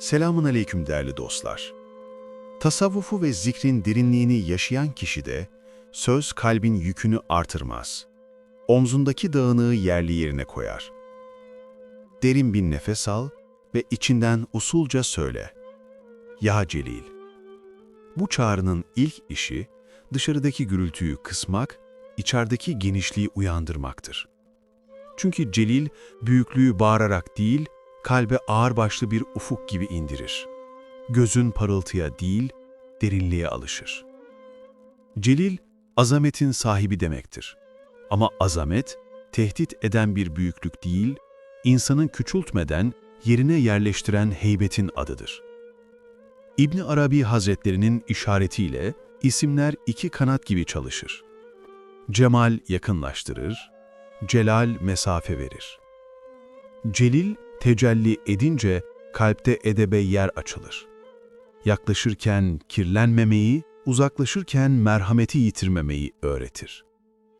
Selamun aleyküm değerli dostlar. Tasavvufu ve zikrin derinliğini yaşayan kişide söz kalbin yükünü artırmaz. Omzundaki dağınığı yerli yerine koyar. Derin bir nefes al ve içinden usulca söyle. Ya Celil. Bu çağrının ilk işi dışarıdaki gürültüyü kısmak, içerideki genişliği uyandırmaktır. Çünkü Celil büyüklüğü bağırarak değil, kalbe ağırbaşlı bir ufuk gibi indirir. Gözün parıltıya değil, derinliğe alışır. Celil, azametin sahibi demektir. Ama azamet, tehdit eden bir büyüklük değil, insanı küçültmeden yerine yerleştiren heybetin adıdır. İbni Arabi Hazretlerinin işaretiyle isimler iki kanat gibi çalışır. Cemal yakınlaştırır, celal mesafe verir. Celil tecelli edince kalpte edebe yer açılır. Yaklaşırken kirlenmemeyi, uzaklaşırken merhameti yitirmemeyi öğretir.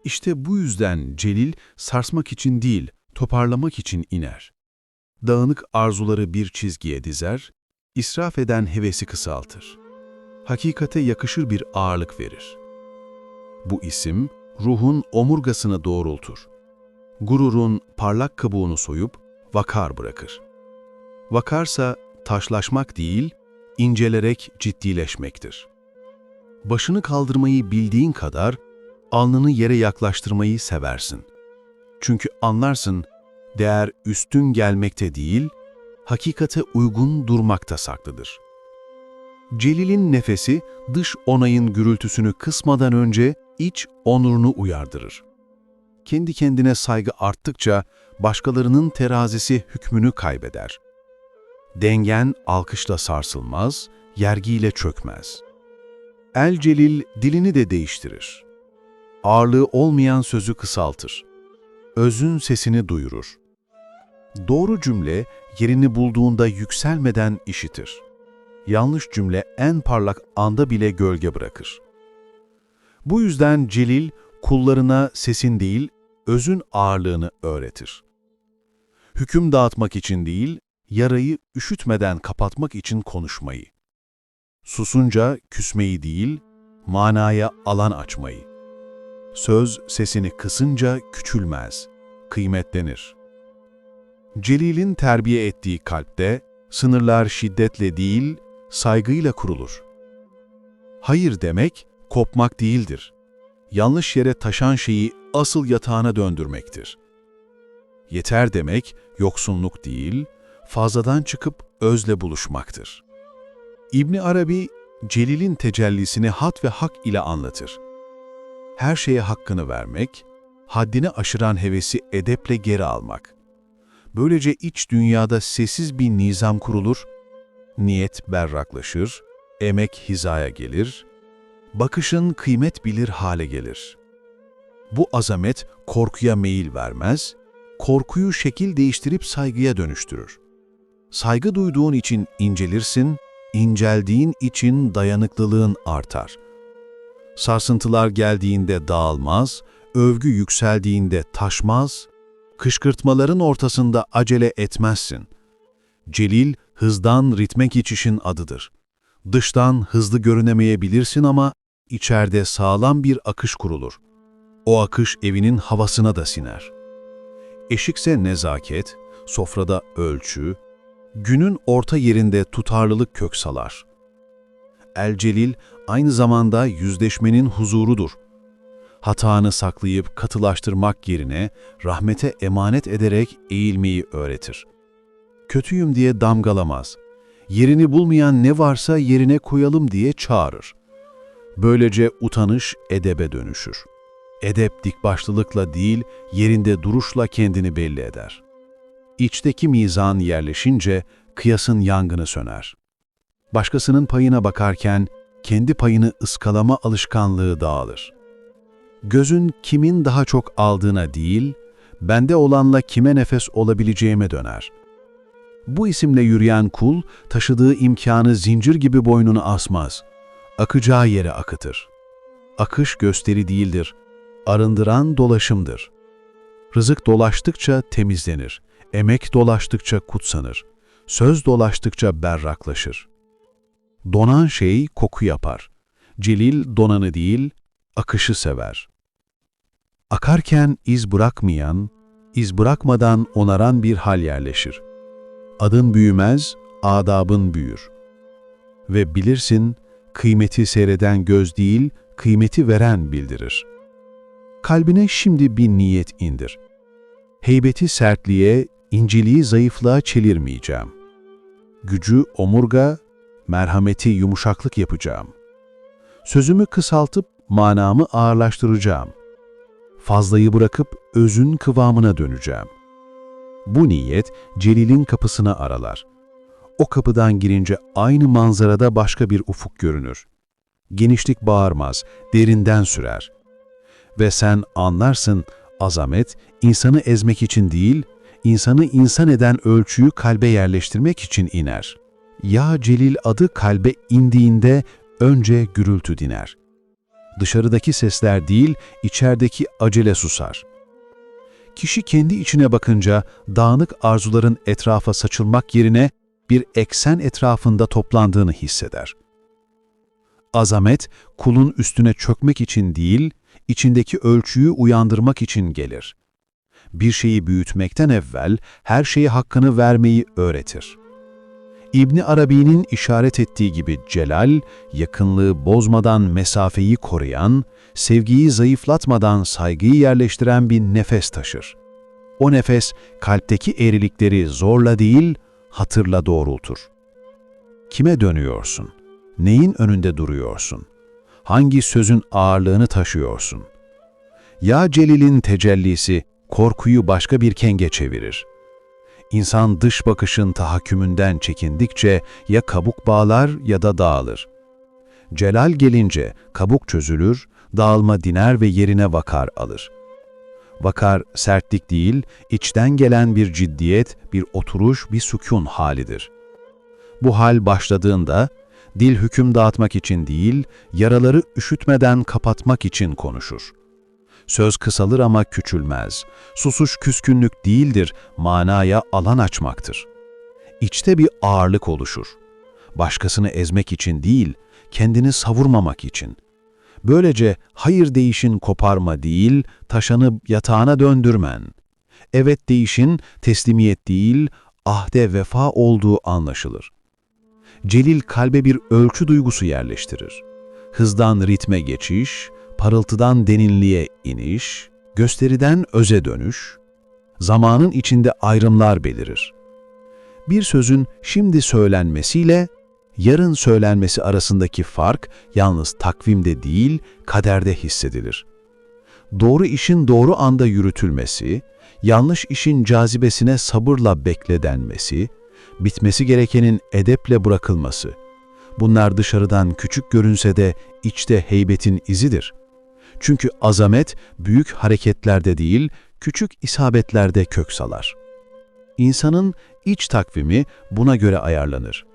İşte bu yüzden Celil sarsmak için değil, toparlamak için iner. Dağınık arzuları bir çizgiye dizer, israf eden hevesi kısaltır. Hakikate yakışır bir ağırlık verir. Bu isim, ruhun omurgasını doğrultur. Gururun parlak kabuğunu soyup, vakar bırakır. Vakarsa taşlaşmak değil, incelerek ciddileşmektir. Başını kaldırmayı bildiğin kadar alnını yere yaklaştırmayı seversin. Çünkü anlarsın, değer üstün gelmekte değil, hakikate uygun durmakta saklıdır. Celil'in nefesi dış onayın gürültüsünü kısmadan önce iç onurunu uyardırır. Kendi kendine saygı arttıkça başkalarının terazisi hükmünü kaybeder. Dengen alkışla sarsılmaz, yergiyle çökmez. El Celil dilini de değiştirir. Ağırlığı olmayan sözü kısaltır. Özün sesini duyurur. Doğru cümle yerini bulduğunda yükselmeden işitir. Yanlış cümle en parlak anda bile gölge bırakır. Bu yüzden Celil kullarına sesin değil, özün ağırlığını öğretir. Hüküm dağıtmak için değil, yarayı üşütmeden kapatmak için konuşmayı. Susunca küsmeyi değil, manaya alan açmayı. Söz sesini kısınca küçülmez, kıymetlenir. Celil'in terbiye ettiği kalpte sınırlar şiddetle değil, saygıyla kurulur. Hayır demek kopmak değildir. Yanlış yere taşan şeyi asıl yatağına döndürmektir. Yeter demek yoksunluk değil, fazladan çıkıp özle buluşmaktır. İbni Arabi, Celil'in tecellisini hat ve hak ile anlatır. Her şeye hakkını vermek, haddini aşıran hevesi edeple geri almak. Böylece iç dünyada sessiz bir nizam kurulur, niyet berraklaşır, emek hizaya gelir, bakışın kıymet bilir hale gelir. Bu azamet korkuya meyil vermez, korkuyu şekil değiştirip saygıya dönüştürür. Saygı duyduğun için incelirsin, inceldiğin için dayanıklılığın artar. Sarsıntılar geldiğinde dağılmaz, övgü yükseldiğinde taşmaz, kışkırtmaların ortasında acele etmezsin. Celil, hızdan ritme geçişin adıdır. Dıştan hızlı görünemeyebilirsin ama içeride sağlam bir akış kurulur. O akış evinin havasına da siner. Eşikse nezaket, sofrada ölçü, günün orta yerinde tutarlılık kök salar. El aynı zamanda yüzleşmenin huzurudur. Hatanı saklayıp katılaştırmak yerine rahmete emanet ederek eğilmeyi öğretir. Kötüyüm diye damgalamaz. Yerini bulmayan ne varsa yerine koyalım diye çağırır. Böylece utanış edebe dönüşür. Edep dikbaşlılıkla değil, yerinde duruşla kendini belli eder. İçteki mizan yerleşince kıyasın yangını söner. Başkasının payına bakarken kendi payını ıskalama alışkanlığı dağılır. Gözün kimin daha çok aldığına değil, bende olanla kime nefes olabileceğime döner. Bu isimle yürüyen kul, taşıdığı imkanı zincir gibi boynunu asmaz. Akacağı yere akıtır. Akış gösteri değildir, arındıran dolaşımdır. Rızık dolaştıkça temizlenir, emek dolaştıkça kutsanır. söz dolaştıkça berraklaşır. Donan şey koku yapar. Celil donanı değil, akışı sever. Akarken iz bırakmayan, iz bırakmadan onaran bir hal yerleşir. Adın büyümez, adabın büyür. Ve bilirsin, kıymeti seyreden göz değil, kıymeti veren bildirir. Kalbine şimdi bir niyet indir. Heybeti sertliğe, inceliği zayıflığa çelirmeyeceğim. Gücü omurga, merhameti yumuşaklık yapacağım. Sözümü kısaltıp manamı ağırlaştıracağım. Fazlayı bırakıp özün kıvamına döneceğim. Bu niyet Celil'in kapısını aralar. O kapıdan girince aynı manzarada başka bir ufuk görünür. Genişlik bağırmaz, derinden sürer. Ve sen anlarsın, azamet, insanı ezmek için değil, insanı insan eden ölçüyü kalbe yerleştirmek için iner. Ya Celil adı kalbe indiğinde önce gürültü diner. Dışarıdaki sesler değil, içerideki acele susar. Kişi kendi içine bakınca dağınık arzuların etrafa saçılmak yerine bir eksen etrafında toplandığını hisseder. Azamet, kulun üstüne çökmek için değil, içindeki ölçüyü uyandırmak için gelir. Bir şeyi büyütmekten evvel her şeyi hakkını vermeyi öğretir. İbni Arabi'nin işaret ettiği gibi celal, yakınlığı bozmadan mesafeyi koruyan, sevgiyi zayıflatmadan saygıyı yerleştiren bir nefes taşır. O nefes, kalpteki eğrilikleri zorla değil, hatırla doğrultur. Kime dönüyorsun? Neyin önünde duruyorsun? Hangi sözün ağırlığını taşıyorsun? Ya Celil'in tecellisi, korkuyu başka bir kenge çevirir. İnsan dış bakışın tahakkümünden çekindikçe ya kabuk bağlar ya da dağılır. Celal gelince kabuk çözülür, dağılma diner ve yerine vakar alır. Vakar sertlik değil, içten gelen bir ciddiyet, bir oturuş, bir sükun halidir. Bu hal başladığında, dil hüküm dağıtmak için değil, yaraları üşütmeden kapatmak için konuşur. Söz kısalır ama küçülmez. Susuş küskünlük değildir, manaya alan açmaktır. İçte bir ağırlık oluşur. Başkasını ezmek için değil, kendini savurmamak için. Böylece hayır değişin koparma değil, taşanı yatağına döndürmen. Evet değişin teslimiyet değil, ahde vefa olduğu anlaşılır. Celil kalbe bir ölçü duygusu yerleştirir. Hızdan ritme geçiş, parıltıdan deninliğe iniş, gösteriden öze dönüş, zamanın içinde ayrımlar belirir. Bir sözün şimdi söylenmesiyle yarın söylenmesi arasındaki fark yalnız takvimde değil, kaderde hissedilir. Doğru işin doğru anda yürütülmesi, yanlış işin cazibesine sabırla bekledenmesi, bitmesi gerekenin edeple bırakılması. Bunlar dışarıdan küçük görünse de içte heybetin izidir. Çünkü azamet büyük hareketlerde değil, küçük isabetlerde kök salar. İnsanın iç takvimi buna göre ayarlanır.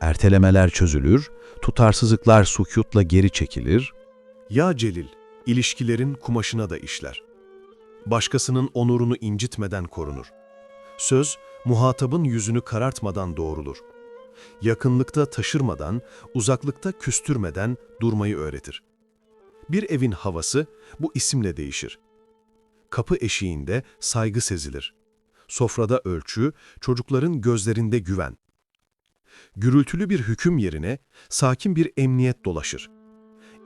Ertelemeler çözülür, tutarsızlıklar sukutla geri çekilir. Ya Celil, ilişkilerin kumaşına da işler. Başkasının onurunu incitmeden korunur. Söz, muhatabın yüzünü karartmadan doğrulur. Yakınlıkta taşırmadan, uzaklıkta küstürmeden durmayı öğretir. Bir evin havası bu isimle değişir. Kapı eşiğinde saygı sezilir. Sofrada ölçü, çocukların gözlerinde güven. Gürültülü bir hüküm yerine sakin bir emniyet dolaşır.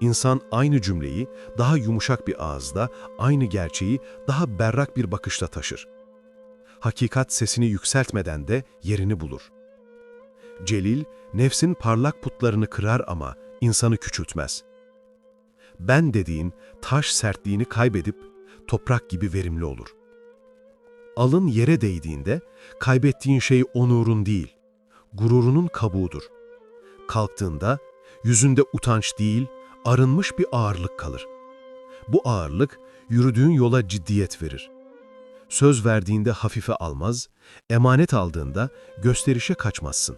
İnsan aynı cümleyi daha yumuşak bir ağızda, aynı gerçeği daha berrak bir bakışla taşır. Hakikat sesini yükseltmeden de yerini bulur. Celil, nefsin parlak putlarını kırar ama insanı küçültmez.'' ben dediğin taş sertliğini kaybedip toprak gibi verimli olur. Alın yere değdiğinde kaybettiğin şey onurun değil, gururunun kabuğudur. Kalktığında yüzünde utanç değil, arınmış bir ağırlık kalır. Bu ağırlık yürüdüğün yola ciddiyet verir. Söz verdiğinde hafife almaz, emanet aldığında gösterişe kaçmazsın.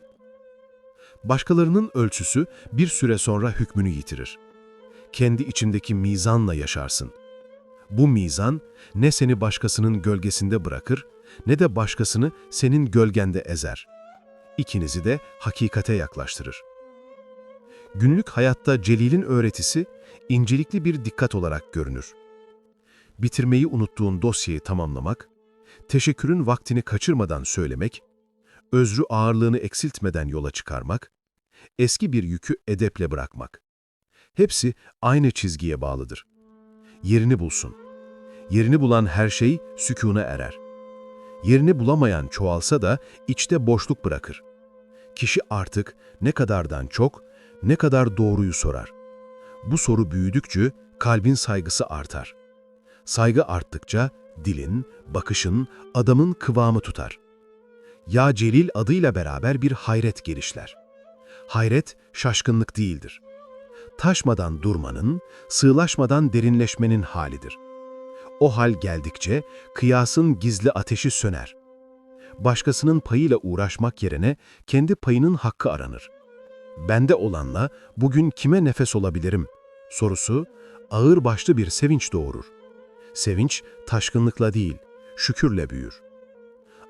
Başkalarının ölçüsü bir süre sonra hükmünü yitirir kendi içindeki mizanla yaşarsın. Bu mizan ne seni başkasının gölgesinde bırakır ne de başkasını senin gölgende ezer. İkinizi de hakikate yaklaştırır. Günlük hayatta Celil'in öğretisi incelikli bir dikkat olarak görünür. Bitirmeyi unuttuğun dosyayı tamamlamak, teşekkürün vaktini kaçırmadan söylemek, özrü ağırlığını eksiltmeden yola çıkarmak, eski bir yükü edeple bırakmak. Hepsi aynı çizgiye bağlıdır. Yerini bulsun. Yerini bulan her şey sükûna erer. Yerini bulamayan çoğalsa da içte boşluk bırakır. Kişi artık ne kadardan çok, ne kadar doğruyu sorar. Bu soru büyüdükçe kalbin saygısı artar. Saygı arttıkça dilin, bakışın, adamın kıvamı tutar. Ya Celil adıyla beraber bir hayret gelişler. Hayret şaşkınlık değildir. Taşmadan durmanın, sığlaşmadan derinleşmenin halidir. O hal geldikçe kıyasın gizli ateşi söner. Başkasının payıyla uğraşmak yerine kendi payının hakkı aranır. Bende olanla bugün kime nefes olabilirim sorusu ağır başlı bir sevinç doğurur. Sevinç taşkınlıkla değil, şükürle büyür.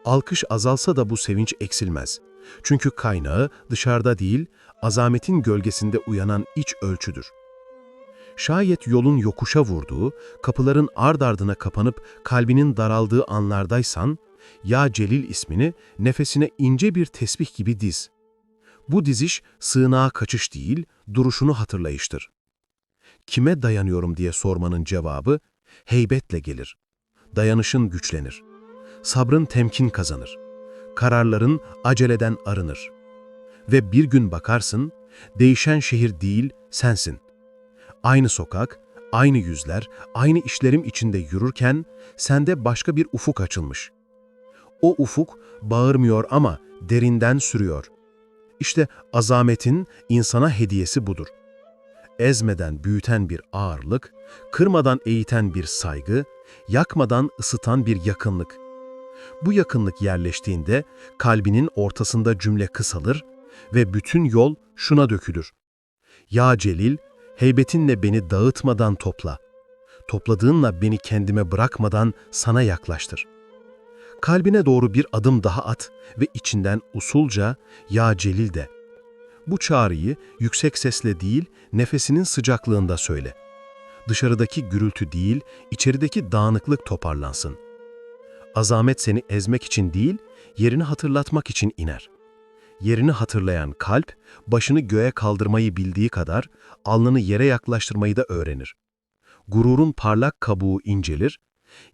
Alkış azalsa da bu sevinç eksilmez. Çünkü kaynağı dışarıda değil, azametin gölgesinde uyanan iç ölçüdür. Şayet yolun yokuşa vurduğu, kapıların ard ardına kapanıp kalbinin daraldığı anlardaysan, Ya Celil ismini nefesine ince bir tesbih gibi diz. Bu diziş sığınağa kaçış değil, duruşunu hatırlayıştır. Kime dayanıyorum diye sormanın cevabı, heybetle gelir. Dayanışın güçlenir. Sabrın temkin kazanır. Kararların aceleden arınır. Ve bir gün bakarsın, değişen şehir değil, sensin. Aynı sokak, aynı yüzler, aynı işlerim içinde yürürken sende başka bir ufuk açılmış. O ufuk bağırmıyor ama derinden sürüyor. İşte azametin insana hediyesi budur. Ezmeden büyüten bir ağırlık, kırmadan eğiten bir saygı, yakmadan ısıtan bir yakınlık. Bu yakınlık yerleştiğinde kalbinin ortasında cümle kısalır ve bütün yol şuna dökülür. Ya Celil, heybetinle beni dağıtmadan topla. Topladığınla beni kendime bırakmadan sana yaklaştır. Kalbine doğru bir adım daha at ve içinden usulca Ya Celil de. Bu çağrıyı yüksek sesle değil, nefesinin sıcaklığında söyle. Dışarıdaki gürültü değil, içerideki dağınıklık toparlansın. Azamet seni ezmek için değil, yerini hatırlatmak için iner. Yerini hatırlayan kalp, başını göğe kaldırmayı bildiği kadar alnını yere yaklaştırmayı da öğrenir. Gururun parlak kabuğu incelir,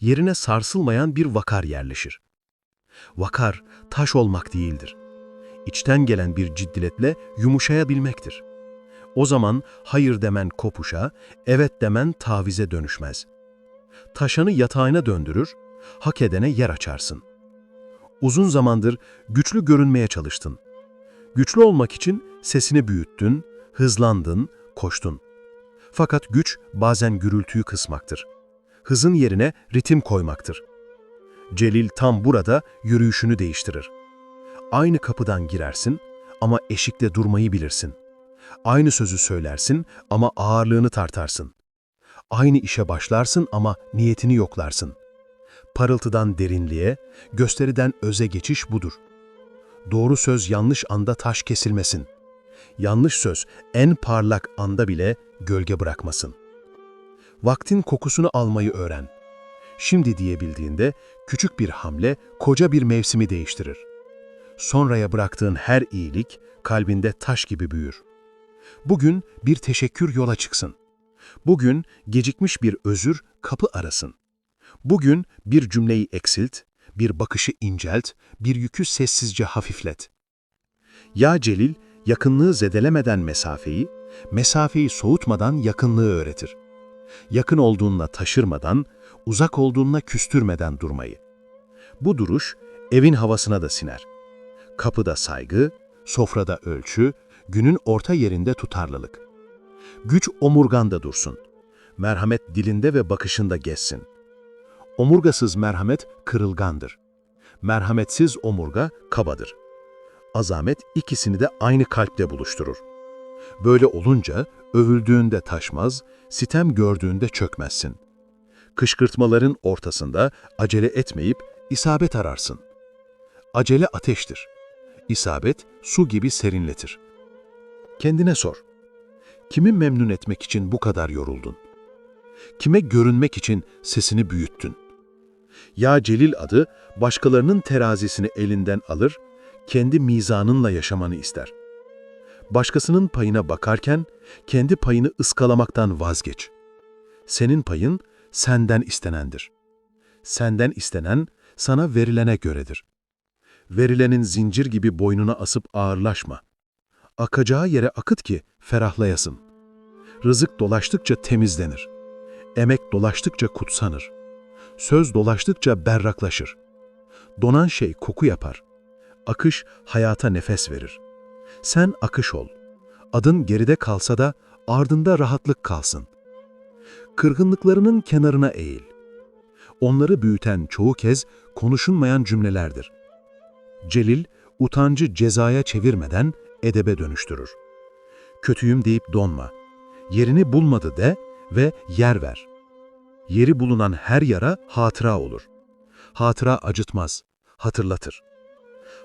yerine sarsılmayan bir vakar yerleşir. Vakar, taş olmak değildir. İçten gelen bir ciddiletle yumuşayabilmektir. O zaman hayır demen kopuşa, evet demen tavize dönüşmez. Taşanı yatağına döndürür, hak edene yer açarsın. Uzun zamandır güçlü görünmeye çalıştın. Güçlü olmak için sesini büyüttün, hızlandın, koştun. Fakat güç bazen gürültüyü kısmaktır. Hızın yerine ritim koymaktır. Celil tam burada yürüyüşünü değiştirir. Aynı kapıdan girersin ama eşikte durmayı bilirsin. Aynı sözü söylersin ama ağırlığını tartarsın. Aynı işe başlarsın ama niyetini yoklarsın. Parıltıdan derinliğe, gösteriden öze geçiş budur. Doğru söz yanlış anda taş kesilmesin. Yanlış söz en parlak anda bile gölge bırakmasın. Vaktin kokusunu almayı öğren. Şimdi diyebildiğinde küçük bir hamle koca bir mevsimi değiştirir. Sonraya bıraktığın her iyilik kalbinde taş gibi büyür. Bugün bir teşekkür yola çıksın. Bugün gecikmiş bir özür kapı arasın. Bugün bir cümleyi eksilt, bir bakışı incelt, bir yükü sessizce hafiflet. Ya Celil, yakınlığı zedelemeden mesafeyi, mesafeyi soğutmadan yakınlığı öğretir. Yakın olduğunla taşırmadan, uzak olduğunla küstürmeden durmayı. Bu duruş evin havasına da siner. Kapıda saygı, sofrada ölçü, günün orta yerinde tutarlılık. Güç omurganda dursun. Merhamet dilinde ve bakışında geçsin. Omurgasız merhamet kırılgandır. Merhametsiz omurga kabadır. Azamet ikisini de aynı kalpte buluşturur. Böyle olunca övüldüğünde taşmaz, sitem gördüğünde çökmezsin. Kışkırtmaların ortasında acele etmeyip isabet ararsın. Acele ateştir. isabet su gibi serinletir. Kendine sor. Kimi memnun etmek için bu kadar yoruldun? Kime görünmek için sesini büyüttün? Ya Celil adı başkalarının terazisini elinden alır, kendi mizanınla yaşamanı ister. Başkasının payına bakarken kendi payını ıskalamaktan vazgeç. Senin payın senden istenendir. Senden istenen sana verilene göredir. Verilenin zincir gibi boynuna asıp ağırlaşma. Akacağı yere akıt ki ferahlayasın. Rızık dolaştıkça temizlenir. Emek dolaştıkça kutsanır. Söz dolaştıkça berraklaşır. Donan şey koku yapar. Akış hayata nefes verir. Sen akış ol. Adın geride kalsa da ardında rahatlık kalsın. Kırgınlıklarının kenarına eğil. Onları büyüten çoğu kez konuşulmayan cümlelerdir. Celil, utancı cezaya çevirmeden edebe dönüştürür. Kötüyüm deyip donma. Yerini bulmadı de ve yer ver. Yeri bulunan her yara hatıra olur. Hatıra acıtmaz, hatırlatır.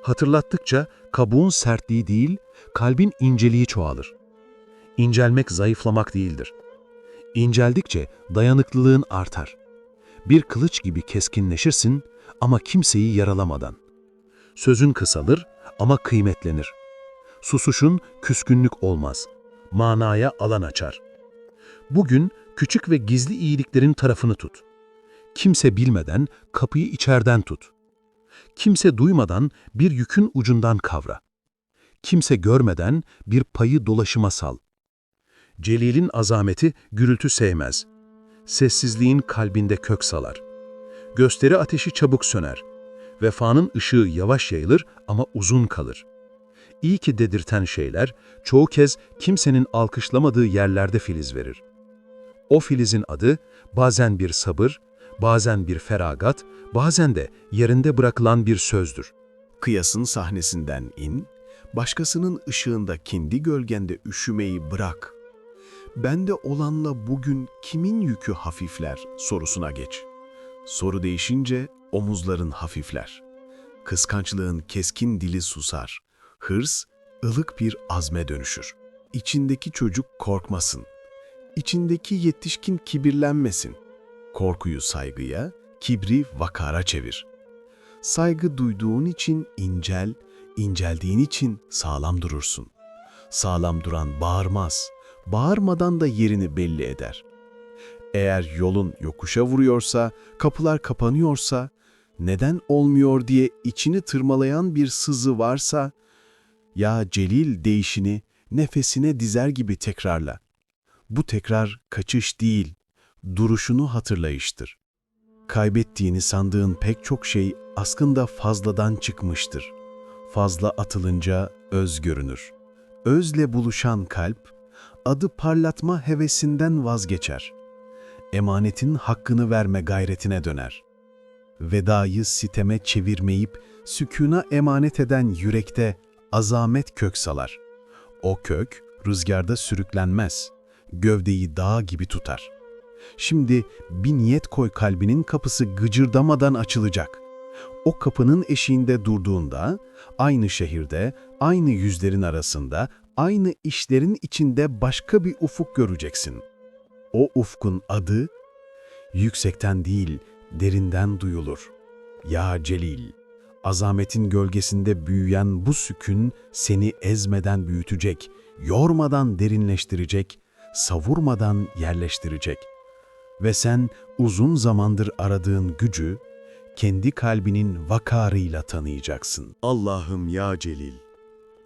Hatırlattıkça kabuğun sertliği değil, kalbin inceliği çoğalır. İncelmek zayıflamak değildir. İnceldikçe dayanıklılığın artar. Bir kılıç gibi keskinleşirsin ama kimseyi yaralamadan. Sözün kısalır ama kıymetlenir. Susuşun küskünlük olmaz. Manaya alan açar. Bugün küçük ve gizli iyiliklerin tarafını tut. Kimse bilmeden kapıyı içerden tut. Kimse duymadan bir yükün ucundan kavra. Kimse görmeden bir payı dolaşıma sal. Celil'in azameti gürültü sevmez. Sessizliğin kalbinde kök salar. Gösteri ateşi çabuk söner. Vefanın ışığı yavaş yayılır ama uzun kalır. İyi ki dedirten şeyler çoğu kez kimsenin alkışlamadığı yerlerde filiz verir. O filizin adı bazen bir sabır, bazen bir feragat, bazen de yerinde bırakılan bir sözdür. Kıyasın sahnesinden in, başkasının ışığında kendi gölgende üşümeyi bırak. Bende olanla bugün kimin yükü hafifler sorusuna geç. Soru değişince omuzların hafifler. Kıskançlığın keskin dili susar. Hırs, ılık bir azme dönüşür. İçindeki çocuk korkmasın. İçindeki yetişkin kibirlenmesin. Korkuyu saygıya, kibri vakara çevir. Saygı duyduğun için incel, inceldiğin için sağlam durursun. Sağlam duran bağırmaz, bağırmadan da yerini belli eder. Eğer yolun yokuşa vuruyorsa, kapılar kapanıyorsa, neden olmuyor diye içini tırmalayan bir sızı varsa, ya Celil değişini nefesine dizer gibi tekrarla. Bu tekrar kaçış değil, duruşunu hatırlayıştır. Kaybettiğini sandığın pek çok şey aslında fazladan çıkmıştır. Fazla atılınca öz görünür. Özle buluşan kalp, adı parlatma hevesinden vazgeçer. Emanetin hakkını verme gayretine döner. Vedayı siteme çevirmeyip sükûna emanet eden yürekte azamet kök salar. O kök rüzgarda sürüklenmez, gövdeyi dağ gibi tutar. Şimdi bir niyet koy kalbinin kapısı gıcırdamadan açılacak. O kapının eşiğinde durduğunda, aynı şehirde, aynı yüzlerin arasında, aynı işlerin içinde başka bir ufuk göreceksin. O ufkun adı, yüksekten değil, derinden duyulur. Ya Celil, azametin gölgesinde büyüyen bu sükün seni ezmeden büyütecek, yormadan derinleştirecek, savurmadan yerleştirecek. Ve sen uzun zamandır aradığın gücü, kendi kalbinin vakarıyla tanıyacaksın. Allah'ım ya Celil,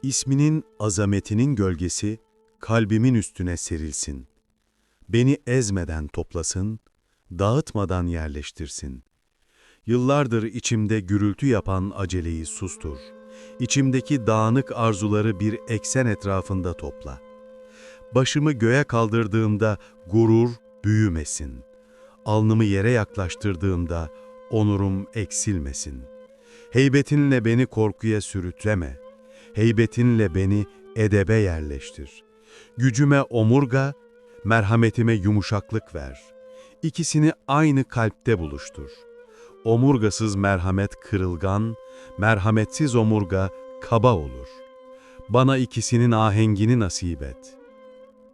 isminin azametinin gölgesi kalbimin üstüne serilsin. Beni ezmeden toplasın, dağıtmadan yerleştirsin. Yıllardır içimde gürültü yapan aceleyi sustur. İçimdeki dağınık arzuları bir eksen etrafında topla. Başımı göğe kaldırdığımda gurur büyümesin. Alnımı yere yaklaştırdığımda onurum eksilmesin. Heybetinle beni korkuya sürütleme. Heybetinle beni edebe yerleştir. Gücüme omurga, merhametime yumuşaklık ver. İkisini aynı kalpte buluştur. Omurgasız merhamet kırılgan, merhametsiz omurga kaba olur. Bana ikisinin ahengini nasip et.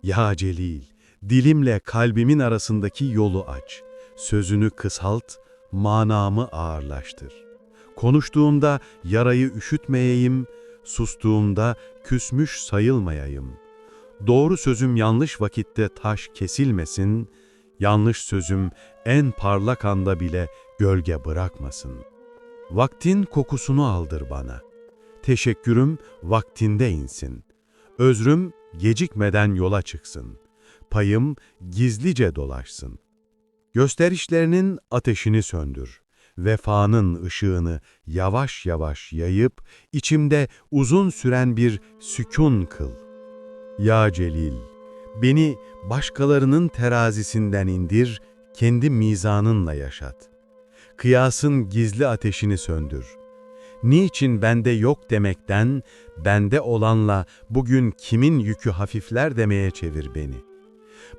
Ya Celil, dilimle kalbimin arasındaki yolu aç. Sözünü kısalt, manamı ağırlaştır. Konuştuğumda yarayı üşütmeyeyim, sustuğumda küsmüş sayılmayayım. Doğru sözüm yanlış vakitte taş kesilmesin, yanlış sözüm en parlak anda bile gölge bırakmasın. Vaktin kokusunu aldır bana. Teşekkürüm vaktinde insin. Özrüm gecikmeden yola çıksın. Payım gizlice dolaşsın. Gösterişlerinin ateşini söndür. Vefanın ışığını yavaş yavaş yayıp içimde uzun süren bir sükun kıl. Ya Celil, beni başkalarının terazisinden indir, kendi mizanınla yaşat. Kıyasın gizli ateşini söndür. Niçin bende yok demekten, bende olanla bugün kimin yükü hafifler demeye çevir beni.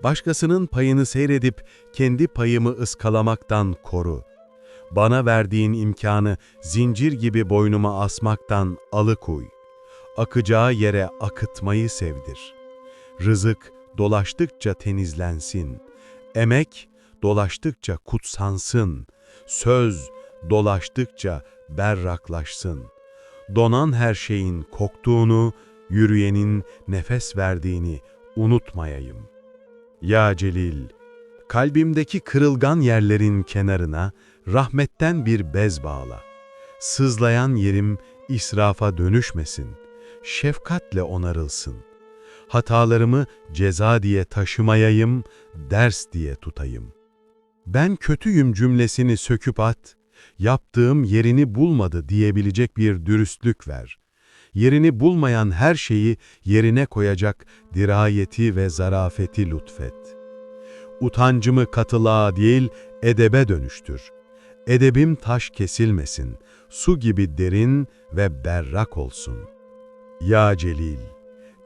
Başkasının payını seyredip kendi payımı ıskalamaktan koru. Bana verdiğin imkanı zincir gibi boynuma asmaktan alıkoy. Akacağı yere akıtmayı sevdir. Rızık dolaştıkça tenizlensin. Emek dolaştıkça kutsansın. Söz dolaştıkça berraklaşsın. Donan her şeyin koktuğunu, yürüyenin nefes verdiğini unutmayayım. Ya Celil, kalbimdeki kırılgan yerlerin kenarına rahmetten bir bez bağla. Sızlayan yerim israfa dönüşmesin, şefkatle onarılsın. Hatalarımı ceza diye taşımayayım, ders diye tutayım. Ben kötüyüm cümlesini söküp at, yaptığım yerini bulmadı diyebilecek bir dürüstlük ver. Yerini bulmayan her şeyi yerine koyacak dirayeti ve zarafeti lütfet. Utancımı katılığa değil, edebe dönüştür. Edebim taş kesilmesin, su gibi derin ve berrak olsun. Ya Celil,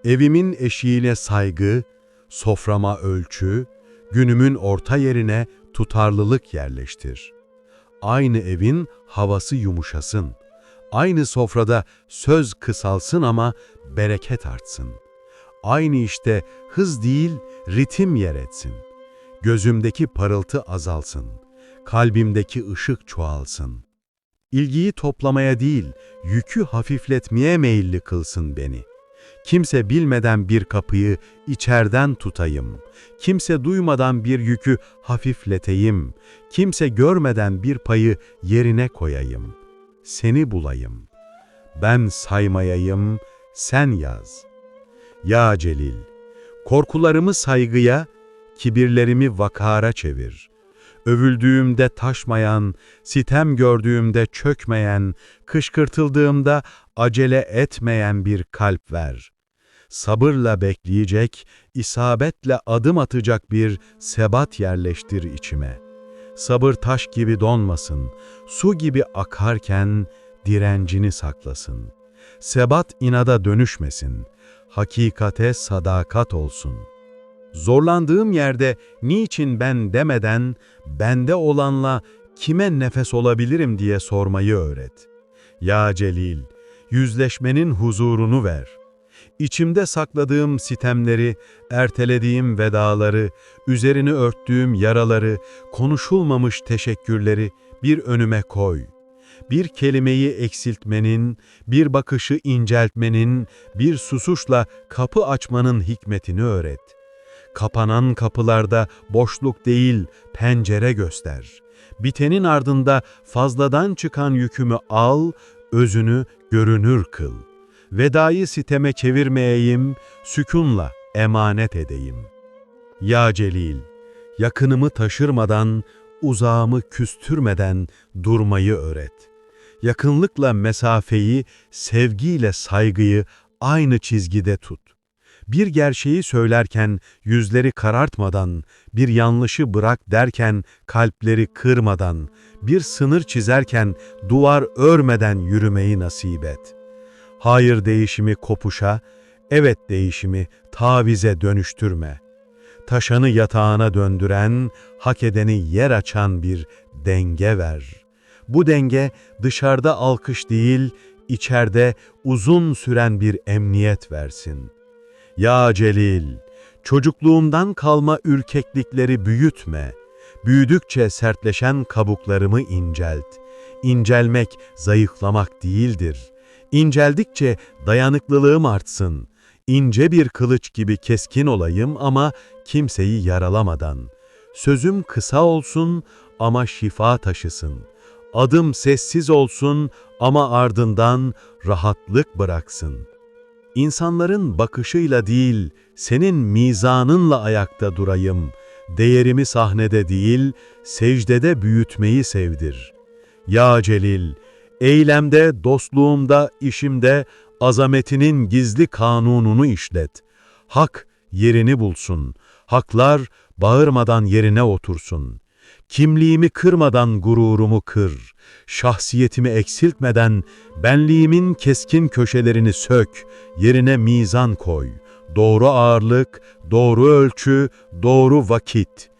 evimin eşiğine saygı, soframa ölçü, günümün orta yerine tutarlılık yerleştir. Aynı evin havası yumuşasın. Aynı sofrada söz kısalsın ama bereket artsın. Aynı işte hız değil, ritim yer etsin. Gözümdeki parıltı azalsın. Kalbimdeki ışık çoğalsın. İlgiyi toplamaya değil, yükü hafifletmeye meyilli kılsın beni. Kimse bilmeden bir kapıyı içerden tutayım. Kimse duymadan bir yükü hafifleteyim. Kimse görmeden bir payı yerine koyayım. Seni bulayım. Ben saymayayım, sen yaz. Ya Celil, korkularımı saygıya, kibirlerimi vakara çevir. Övüldüğümde taşmayan, sitem gördüğümde çökmeyen, kışkırtıldığımda acele etmeyen bir kalp ver. Sabırla bekleyecek, isabetle adım atacak bir sebat yerleştir içime. Sabır taş gibi donmasın, su gibi akarken direncini saklasın. Sebat inada dönüşmesin, hakikate sadakat olsun.'' Zorlandığım yerde niçin ben demeden bende olanla kime nefes olabilirim diye sormayı öğret. Ya Celil, yüzleşmenin huzurunu ver. İçimde sakladığım sitemleri, ertelediğim vedaları, üzerini örttüğüm yaraları, konuşulmamış teşekkürleri bir önüme koy. Bir kelimeyi eksiltmenin, bir bakışı inceltmenin, bir susuşla kapı açmanın hikmetini öğret.'' Kapanan kapılarda boşluk değil, pencere göster. Bitenin ardında fazladan çıkan yükümü al, özünü görünür kıl. Vedayı siteme çevirmeyeyim, sükunla emanet edeyim. Ya Celil, yakınımı taşırmadan, uzağımı küstürmeden durmayı öğret. Yakınlıkla mesafeyi, sevgiyle saygıyı aynı çizgide tut bir gerçeği söylerken yüzleri karartmadan, bir yanlışı bırak derken kalpleri kırmadan, bir sınır çizerken duvar örmeden yürümeyi nasip et. Hayır değişimi kopuşa, evet değişimi tavize dönüştürme. Taşanı yatağına döndüren, hak edeni yer açan bir denge ver. Bu denge dışarıda alkış değil, içeride uzun süren bir emniyet versin. Ya Celil, çocukluğumdan kalma ürkeklikleri büyütme. Büyüdükçe sertleşen kabuklarımı incelt. İncelmek zayıflamak değildir. İnceldikçe dayanıklılığım artsın. İnce bir kılıç gibi keskin olayım ama kimseyi yaralamadan. Sözüm kısa olsun ama şifa taşısın. Adım sessiz olsun ama ardından rahatlık bıraksın. İnsanların bakışıyla değil, senin mizanınla ayakta durayım. Değerimi sahnede değil, secdede büyütmeyi sevdir. Ya Celil, eylemde, dostluğumda, işimde azametinin gizli kanununu işlet. Hak yerini bulsun. Haklar bağırmadan yerine otursun. Kimliğimi kırmadan gururumu kır. Şahsiyetimi eksiltmeden benliğimin keskin köşelerini sök. Yerine mizan koy. Doğru ağırlık, doğru ölçü, doğru vakit.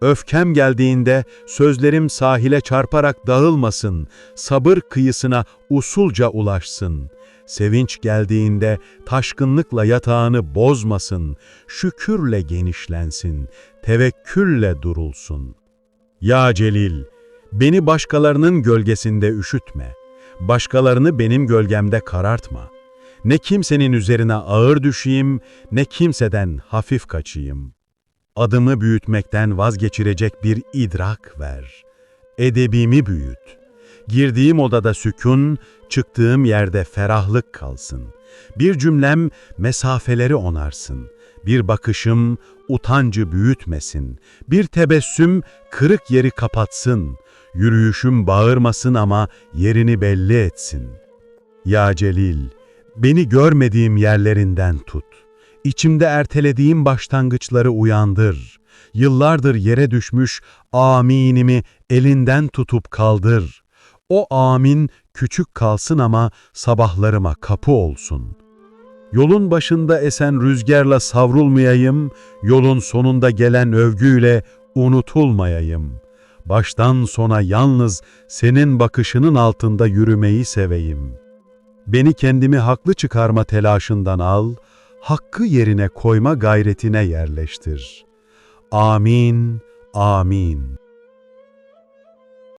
Öfkem geldiğinde sözlerim sahile çarparak dağılmasın, sabır kıyısına usulca ulaşsın. Sevinç geldiğinde taşkınlıkla yatağını bozmasın, şükürle genişlensin, tevekkülle durulsun. Ya Celil, beni başkalarının gölgesinde üşütme. Başkalarını benim gölgemde karartma. Ne kimsenin üzerine ağır düşeyim, ne kimseden hafif kaçayım. Adımı büyütmekten vazgeçirecek bir idrak ver. Edebimi büyüt. Girdiğim odada sükun, çıktığım yerde ferahlık kalsın. Bir cümlem mesafeleri onarsın. Bir bakışım utancı büyütmesin. Bir tebessüm kırık yeri kapatsın. Yürüyüşüm bağırmasın ama yerini belli etsin. Ya Celil, beni görmediğim yerlerinden tut. İçimde ertelediğim başlangıçları uyandır. Yıllardır yere düşmüş aminimi elinden tutup kaldır. O amin küçük kalsın ama sabahlarıma kapı olsun. Yolun başında esen rüzgarla savrulmayayım, yolun sonunda gelen övgüyle unutulmayayım. Baştan sona yalnız senin bakışının altında yürümeyi seveyim. Beni kendimi haklı çıkarma telaşından al, hakkı yerine koyma gayretine yerleştir. Amin, amin.